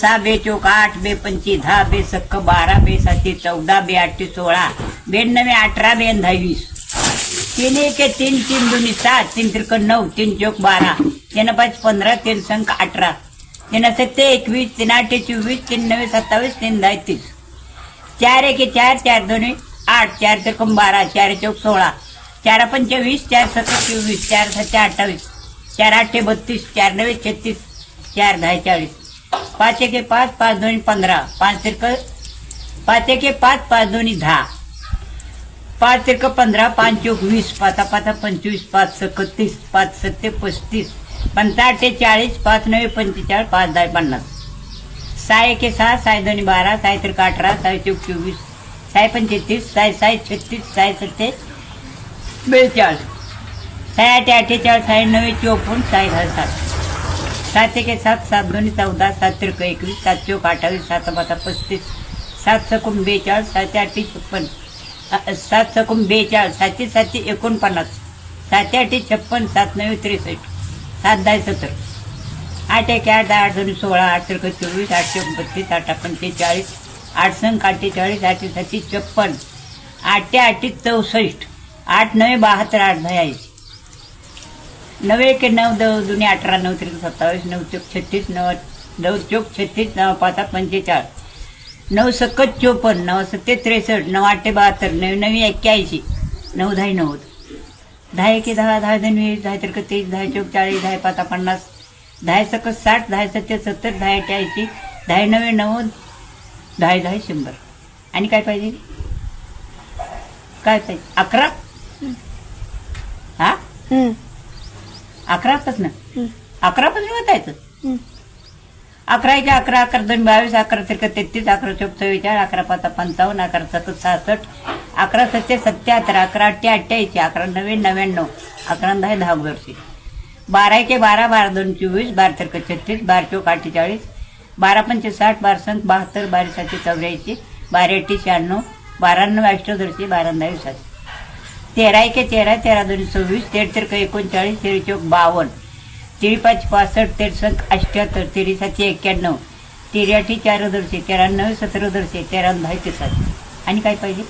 सहा बे चौक आठ बे पंची दहा बे सक्क बारा बे साती चौदा बे आठशे सोळा बेनवे अठरा बे आणि दहावीस. तीन एक तीन तीन दोन्ही सात तीन त्रिक नऊ तीन चौक बारा. तीन पाच पंधरा तीन संख अठरा. तीन सत्ते एकवीस तीन आठ चोवीस तीन नवे सत्तावीस तीन दहा तीस चार एके चार चार दोन्ही आठ चार त्रिकम बारा चार चौक सोळा. चार पंचवीस चार सत्तर चोवीस चार सत्ते अठ्ठावीस. चार आठ बत्तीस चार नवे छत्तीस चार दहा चाळीस. पाच एके पाच पाच दोन्ही पंधरा. पाच तिरक पाच एके पाच पाच दोन्ही दहा. पाच तिरक पंधरा पाच चौक वीस. पाचा पाचा पंचवीस पाच सकतीस पाच सत्ते पस्तीस. पंचाठे चाळीस पाच नवे पंचेचाळीस पाच दहा पन्नास. सहा एके सहा साय दोन्ही बारा साय तिरक अठरा साय चौक चोवीस साय पंचेतीस साय साय छत्तीस साय सत्ते बेचाळीस. साय आठे अठ्ठेचाळीस साय नवे चोपन्न साय दहा सात सात एके सात सात दोन्ही चौदा सात त्रिक एकवीस सात चौक अठ्ठावीस सात पाचा पस्तीस सात सकून बेचाळीस सातशे आठशे छप्पन सात सकून बेचाळीस सातशे सातशे एकोणपन्नास सातशे आठशे छप्पन सात नवे त्रेसष्ट सात दहा सत्तर आठ एक आठ दहा आठ दोन सोळा आठ त्रिक चोवीस आठशे बत्तीस आठ पंचेचाळीस आठ संख अठ्ठेचाळीस आठशे सातशे छप्पन आठशे आठशे चौसष्ट आठ नवे बहात्तर आठ दहा नऊ एक नऊ दव जुने अठरा नऊ त्रिक सत्तावीस नऊ चौक छत्तीस नऊ नऊ चौक छत्तीस नऊ पाच पंचेचाळीस नऊ सक्कत चोपन्न नऊ सत्ते त्रेसष्ट नऊ आठे बहात्तर नऊ नवी एक्क्याऐंशी नऊ दहा नव्वद दहा एके दहा दहा दोन वीस दहा त्रिक तीस दहा चोक चाळीस दहा पाच पन्नास दहा सकत साठ दहा सत्ते सत्तर दहा अठ्ठ्याऐंशी दहा नवे नव्वद दहा दहा शंभर आणि काय पाहिजे काय पाहिजे अकरा हा अकरापासून अकरापासून होतायचं हम्म. अकरा अकरा अकरा दोन बावीस अकरा त्रिक तेहतीस अकरा चौक चव्वेचाळीस अकरा पाच पंचावन्न अकरा सत्तर सहासष्ट अकरा सत्ते सत्याहत्तर अकरा अठ्ठे अठ्ठ्याऐंशी अकरा नव्वे नव्याण्णव अकरा दहा दहा वर्षे. बारा एके बारा बारा दोन चोवीस बारा त्रिक छत्तीस बारा चौक अठ्ठेचाळीस बारा पंचे साठ बारा संत बहात्तर बारा सातशे चौऱ्याऐंशी बारा अठ्ठे शहाण्णव बारा नऊ अष्टदोरशे बारा दहा सातशे तेरा एके तेरा तेरा दोन सव्वीस तेर एकोणचाळीस तेरी चौक बावन्न तेरी पाच पासष्ट तेरसष्ट अठ्ठ्याहत्तर तेरी सातशे एक्क्याण्णव तेरी चार दरशे तेरा नऊ सतरा दरशे तेरा दहा ते सात आणि काय पाहिजे?